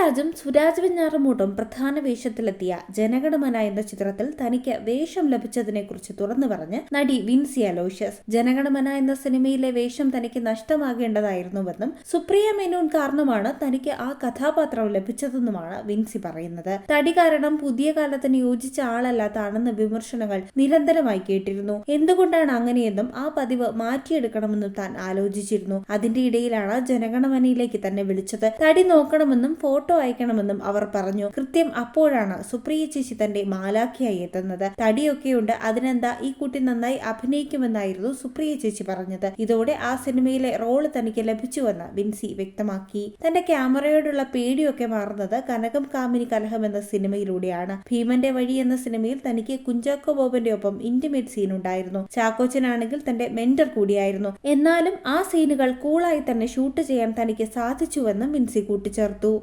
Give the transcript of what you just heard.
പൃഥ്വിരാജും സുരാജ് വെഞ്ഞാറമൂട്ടും പ്രധാന വേഷത്തിലെത്തിയ ജനഗണമന എന്ന ചിത്രത്തിൽ തനിക്ക് വേഷം ലഭിച്ചതിനെ കുറിച്ച് തുറന്നു പറഞ്ഞ് നടി വിൻസി അലോഷ്യസ്. ജനഗണമന എന്ന സിനിമയിലെ വേഷം തനിക്ക് നഷ്ടമാകേണ്ടതായിരുന്നുവെന്നും സുപ്രിയ മേനോൻ കാരണമാണ് തനിക്ക് ആ കഥാപാത്രം ലഭിച്ചതെന്നുമാണ് വിൻസി പറയുന്നത്. തടി കാരണം പുതിയ കാലത്തിന് യോജിച്ച ആളല്ല താണെന്ന വിമർശനങ്ങൾ നിരന്തരമായി കേട്ടിരുന്നു. എന്തുകൊണ്ടാണ് അങ്ങനെയെന്നും ആ പതിവ് മാറ്റിയെടുക്കണമെന്നും താൻ ആലോചിച്ചിരുന്നു. അതിന്റെ ഇടയിലാണ് ജനഗണമനയിലേക്ക് തന്നെ വിളിച്ചത്. തടി നോക്കണമെന്നും ഫോട്ടോ അയക്കണമെന്നും അവർ പറഞ്ഞു. കൃത്യം അപ്പോഴാണ് സുപ്രിയ ചേച്ചി തന്റെ മാലാഖിയായി എത്തുന്നത്. തടിയൊക്കെയുണ്ട്. അതിനെന്താ ഈ കുട്ടി നന്നായി അഭിനയിക്കുമെന്നായിരുന്നു സുപ്രിയ ചേച്ചി പറഞ്ഞത്. ഇതോടെ ആ സിനിമയിലെ റോൾ തനിക്ക് ലഭിച്ചുവെന്ന് വിൻസി വ്യക്തമാക്കി. തന്റെ ക്യാമറയോടുള്ള പേടിയൊക്കെ മാറുന്നത് കനകം കാമിനി കലഹം എന്ന സിനിമയിലൂടെയാണ്. ഭീമന്റെ വഴി എന്ന സിനിമയിൽ തനിക്ക് കുഞ്ചാക്കോ ബോബന്റെ ഒപ്പം ഇന്റിമേറ്റ് സീൻ ഉണ്ടായിരുന്നു. ചാക്കോച്ചനാണെങ്കിൽ തന്റെ മെന്റർ കൂടിയായിരുന്നു. എന്നാലും ആ സീനുകൾ കൂളായി തന്നെ ഷൂട്ട് ചെയ്യാൻ തനിക്ക് സാധിച്ചുവെന്നും വിൻസി കൂട്ടിച്ചേർത്തു.